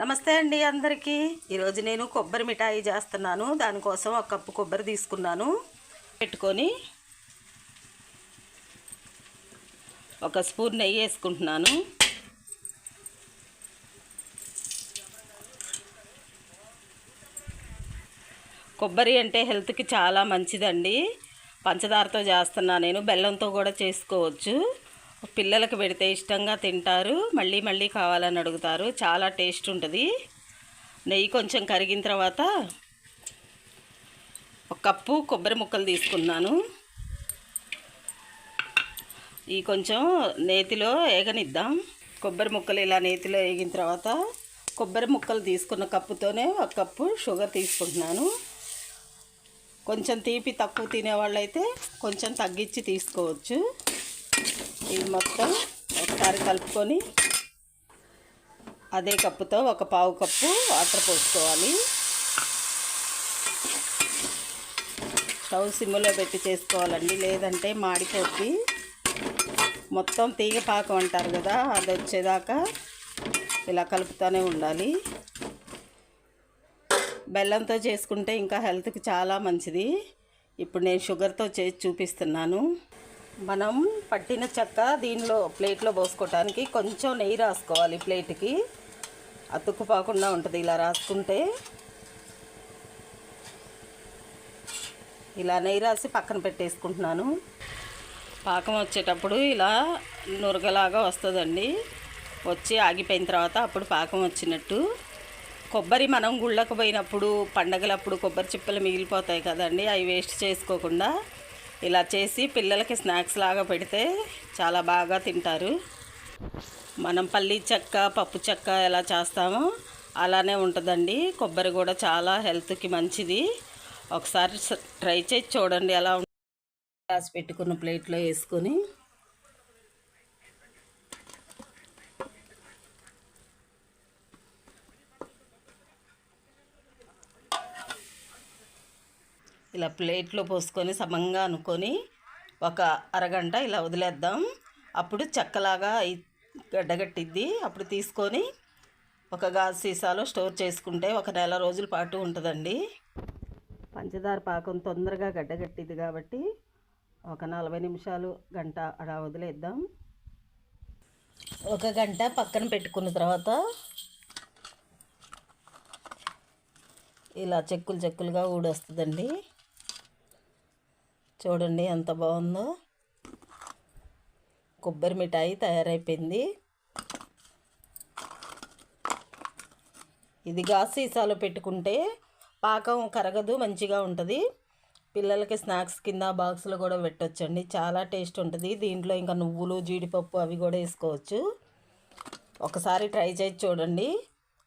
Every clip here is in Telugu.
నమస్తే అండి అందరికీ. ఈరోజు నేను కొబ్బరి మిఠాయి చేస్తున్నాను. దానికోసం ఒక కప్పు కొబ్బరి తీసుకున్నాను. పెట్టుకొని ఒక స్పూన్ నెయ్యి వేసుకుంటున్నాను. కొబ్బరి అంటే హెల్త్కి చాలా మంచిదండి. పంచదారతో చేస్తున్నా నేను. బెల్లంతో కూడా చేసుకోవచ్చు. పిల్లలకు పెడితే ఇష్టంగా తింటారు. మళ్ళీ మళ్ళీ కావాలని అడుగుతారు. చాలా టేస్ట్ ఉంటుంది. నెయ్యి కొంచెం కరిగిన తర్వాత ఒక కప్పు కొబ్బరి ముక్కలు తీసుకున్నాను. ఈ కొంచెం నేతిలో ఏగనిద్దాం. కొబ్బరి ముక్కలు ఇలా నేతిలో వేగిన తర్వాత కొబ్బరి ముక్కలు తీసుకున్న కప్పుతోనే ఒక కప్పు షుగర్ తీసుకుంటున్నాను. కొంచెం తీపి తక్కువ తినేవాళ్ళు అయితే కొంచెం తగ్గించి తీసుకోవచ్చు. ఇది మొత్తం ఒకసారి కలుపుకొని అదే కప్పుతో ఒక పావు కప్పు వాటర్ పోసుకోవాలి. స్టవ్ సిమ్లో పెట్టి చేసుకోవాలండి. లేదంటే మాడిపోద్ది. మొత్తం తీగ పాకం అంటారు కదా అది వచ్చేదాకా ఇలా కలుపుతూనే ఉండాలి. బెల్లంతో చేసుకుంటే ఇంకా హెల్త్కి చాలా మంచిది. ఇప్పుడు నేను షుగర్తో చేసి చూపిస్తున్నాను. మనం పట్టిన చెక్క దీనిలో ప్లేట్లో పోసుకోవటానికి కొంచెం నెయ్యి రాసుకోవాలి ప్లేట్కి. అతుక్కుపోకుండా ఉంటుంది ఇలా రాసుకుంటే. ఇలా నెయ్యి రాసి పక్కన పెట్టేసుకుంటున్నాను. పాకం వచ్చేటప్పుడు ఇలా నురగలాగా వస్తుందండి. వచ్చి ఆగిపోయిన తర్వాత అప్పుడు పాకం వచ్చినట్టు. కొబ్బరి మనం గుళ్ళకు పోయినప్పుడు పండగలప్పుడు కొబ్బరి చిప్పలు మిగిలిపోతాయి కదండి అవి వేస్ట్ చేసుకోకుండా. ఇలా చేసి పిల్లలకి స్నాక్స్ లాగా పెడితే చాలా బాగా తింటారు. మనం పల్లి చెక్క పప్పు చెక్క ఎలా చేస్తామో అలానే ఉంటుందండి. కొబ్బరి కూడా చాలా హెల్త్కి మంచిది. ఒకసారి ట్రై చేసి చూడండి ఎలా ఉంటుంది రాసి పెట్టుకున్న ప్లేట్లో వేసుకొని. ఇలా ప్లేట్లో పోసుకొని సమంగా అనుకొని ఒక అరగంట ఇలా వదిలేద్దాం. అప్పుడు చెక్కలాగా గడ్డగట్టిద్ది. అప్పుడు తీసుకొని ఒక గాజు సీసాలో స్టోర్ చేసుకుంటే ఒక నెల రోజుల పాటు ఉంటుందండి. పంచదార పాకం తొందరగా గడ్డగట్టిద్ది కాబట్టి ఒక నలభై నిమిషాలు గంట అలా వదిలేద్దాం. ఒక గంట పక్కన పెట్టుకున్న తర్వాత ఇలా చెక్కులు చెక్కులుగా ఊడొస్తుందండి. చూడండి ఎంత బాగుందో. కొబ్బరి మిఠాయి తయారైపోయింది. ఇది గాజు సీసాలో పెట్టుకుంటే పాకం కరగదు మంచిగా ఉంటుంది. పిల్లలకి స్నాక్స్ కింద బాక్స్లో కూడా పెట్టొచ్చండి. చాలా టేస్ట్ ఉంటుంది. దీంట్లో ఇంకా నువ్వులు జీడిపప్పు అవి కూడా వేసుకోవచ్చు. ఒకసారి ట్రై చేసి చూడండి.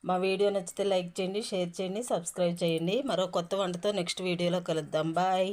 మా వీడియో నచ్చితే లైక్ చేయండి షేర్ చేయండి సబ్స్క్రైబ్ చేయండి. మరో కొత్త వంటతో నెక్స్ట్ వీడియోలో కలుద్దాం. బాయ్.